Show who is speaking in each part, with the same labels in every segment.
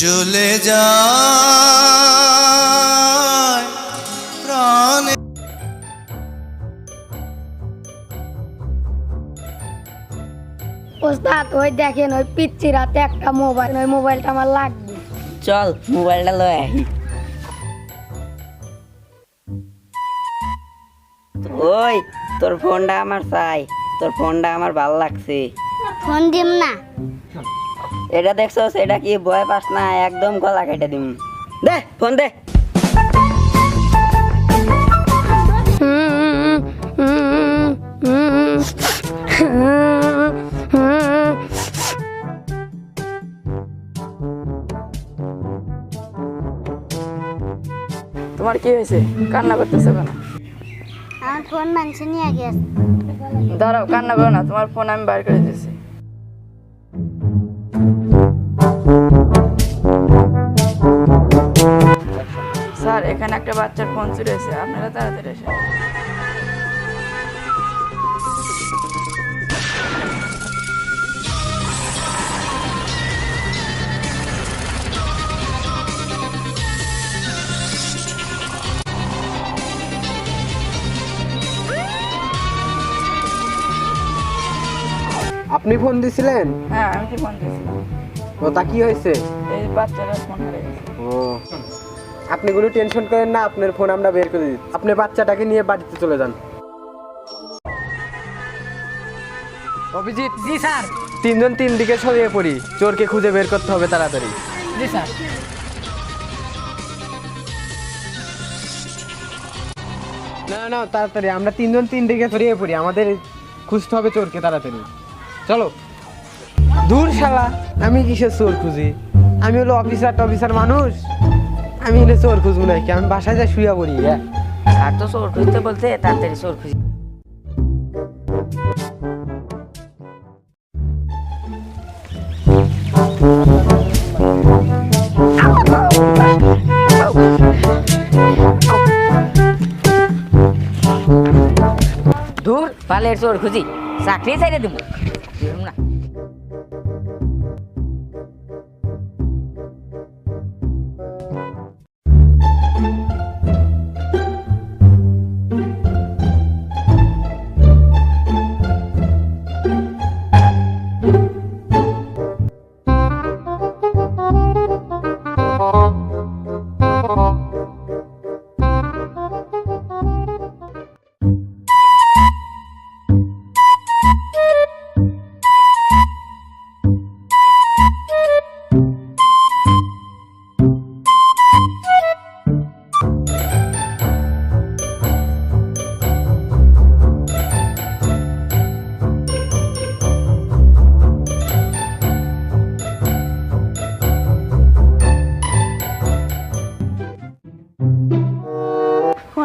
Speaker 1: চলে যায় প্রাণে।
Speaker 2: ওস্তাদ ওই দেখেন ওই পিচ্ছি রাতে একটা মোবাইল ওই মোবাইলটা আমার লাগবে।
Speaker 3: চল মোবাইলটা লয় আই ওই তোর ফোনটা আমার চাই তোর ফোনটা আমার ভালো লাগছে।
Speaker 2: ফোন দিম না।
Speaker 3: এটা দেখছস এটা কি ভয় পাস না একদম গলা কেটে দিম। দে ফোন দে।
Speaker 4: তোমার কি হয়েছে? কান্না করতেছো কেন?
Speaker 2: আমার ফোন মানুষ নিয়ে গেছে
Speaker 4: দাঁড়াও কান্না করো না তোমার ফোন আমি বার করে দিয়েছি একটা বাচ্চার ফোন চুরি হয়েছে আপনারা তাড়াতাড়ি এসে
Speaker 5: আপনি ফোন দিছিলেন?
Speaker 4: হ্যাঁ আমি ফোন দিয়েছিলাম?
Speaker 5: ও তা কি হয়েছে?
Speaker 4: এই বাচ্চাটা ফোন হারিয়ে গেছে।
Speaker 5: ও। আপনি কোনো টেনশন করেন না আপনার ফোন আমরা বের করে দিচ্ছি। আপনি বাচ্চাটাকে নিয়ে বাড়িতে চলে যান। অভিজিৎ।
Speaker 4: জি স্যার।
Speaker 5: তিনজন তিন দিকে ছড়িয়ে পড়ি। চোরকে খুঁজে বের করতে হবে তাড়াতাড়ি।
Speaker 4: জি স্যার।
Speaker 5: না না তাড়াতাড়ি। আমরা তিনজন তিন দিকে ছড়িয়ে পড়ি। আমাদের খুঁজতে হবে চোরকে তাড়াতাড়ি। চলো। দূর শালা। আমি কিসের চোর খুঁজি? আমি হলো অফিসার টফিসার মানুষ। আমি হলে চোর খুঁজবো নাকি? আমি বাসায় যা শুয়ে পড়ি হ্যাঁ?
Speaker 3: আর তো চোর খুঁজতে বলতে তাড়াতাড়ি চোর খুঁজি। দূর পালের চোর খুঁজি। চাকরি ছেড়ে দেবো। না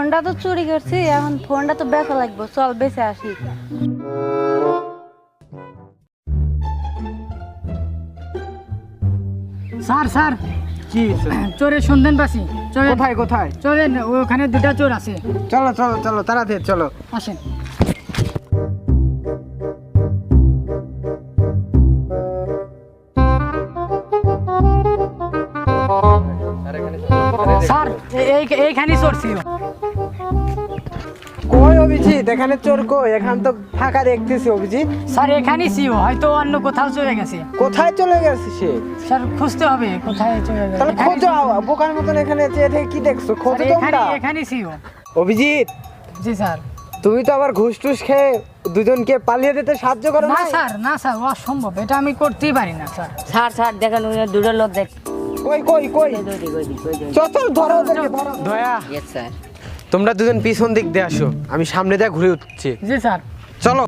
Speaker 2: ফোনটা তো চুরি করছি এখন ফোনটা তো বেচা লাগবে চল বেঁচে আসি।
Speaker 6: Sir sir.
Speaker 5: কি কোথায় কোথায়?
Speaker 6: চোরের ওখানে দুটা চোর আছে।
Speaker 5: চলো চলো চলো তাড়াতাড়ি চলো।
Speaker 6: আসেন। স্যার এইখানে চোর ছিল
Speaker 5: অভিজিৎ এখানে চোর কই এখান তো ফাঁকা দেখতেছি অভিজিৎ
Speaker 6: স্যার এখানেই ছিল হয়তো অন্য কোথাও চলে গেছে
Speaker 5: কোথায় চলে গেছে সে
Speaker 6: স্যার খুঁজতে হবে কোথায় চলে গেছে
Speaker 5: তাহলে খোঁজো বোকার মতন এখানে চেয়ে থেকে কি দেখছ খোঁজো তোমরা
Speaker 6: এখানেই ছিল
Speaker 5: অভিজিৎ
Speaker 6: জি স্যার
Speaker 5: তুমি তো আবার ঘুষ টুস খেয়ে দুজনকে পালিয়ে দিতে সাহায্য করো
Speaker 6: না স্যার না স্যার অসম্ভব এটা আমি করতেই পারি না স্যার
Speaker 3: স্যার স্যার দেখেন ওই দুটো লোক দেখ
Speaker 5: কই কই কই। চল চল ধরো ওদেরকে, ধরো দয়া
Speaker 3: স্যার
Speaker 5: তোমরা দুজন পিছন দিক দিয়ে আসো। আমি সামনে দিয়ে ঘুরে উঠছি।
Speaker 6: জি স্যার।
Speaker 5: চলো।